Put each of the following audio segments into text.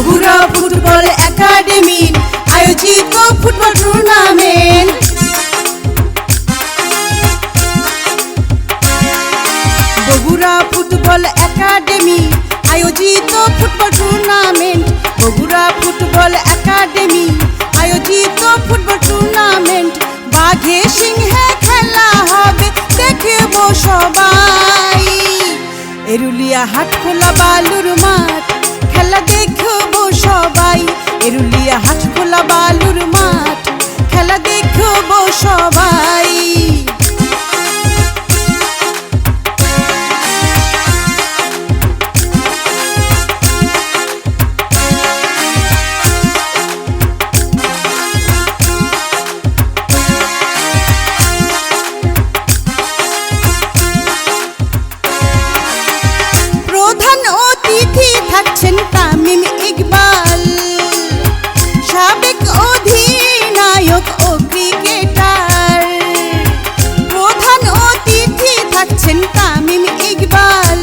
Bogura football academy, আয়োজিত football tournament. Bogura football academy, আয়োজিত football tournament. Bogura football academy, আয়োজিত football tournament. বাঘে সিংহে খেলা হবে, দেখব সবাই। এরুলিয়া হাট খোলা বালুর মাঠ খেলা সবাই। এরুলিয়া হাট খোলা বালুর মাঠ খেলা দেখব সবাই। প্রধান অতিথি থাকছেন তামিম ইকবাল। সাবেক অধিনায়ক ও ক্রিকেটার। প্রধান অতিথি থাকছেন তামিম ইকবাল।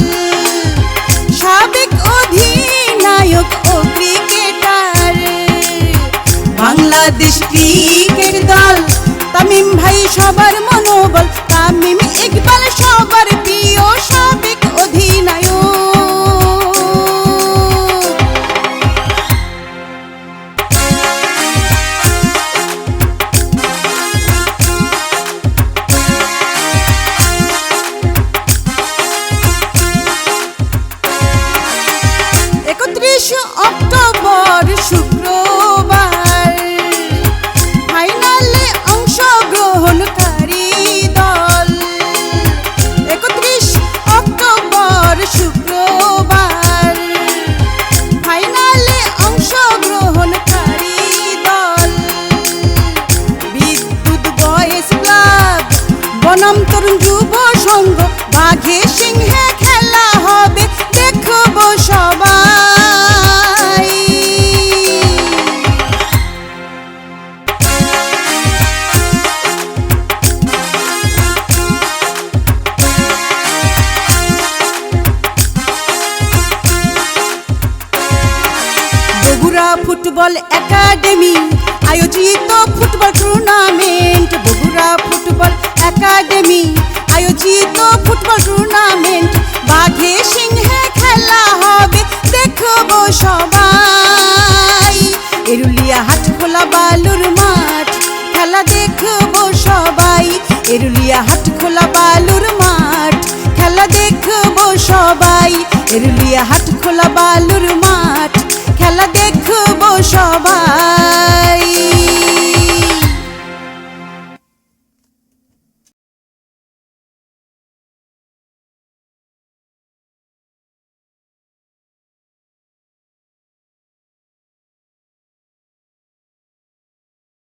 সাবেক অধিনায়ক ও ক্রিকেটার। বাংলাদেশ ক্রিকেট দল, তামিম ভাই সবার মনোবল শুক্রবার। ফাইনালে অংশগ্রহণকারী দল। একত্রিশ অক্টোবর শুক্রবার। ফাইনালে অংশগ্রহণকারী দল। বিদ্যুৎ বয়েস ক্লাব, বনাম তরুণ যুব সংঘ, বাঘে সিংহে বগুড়া ফুটবল একাডেমি, আয়োজিত football tournament. Bogura football academy, আয়োজিত ফুটবল টুর্নামেন্ট। বাঘে সিংহে খেলা হবে, দেখব সবাই। এরুলিয়া হাট খোলা বালুর মাঠ, খেলা দেখব সবাই। এরুলিয়া হাট খোলা বালুর মাঠ, খেলা দেখব সবাই। এরুলিয়া হাট খোলা বালুর মাঠ। সবাই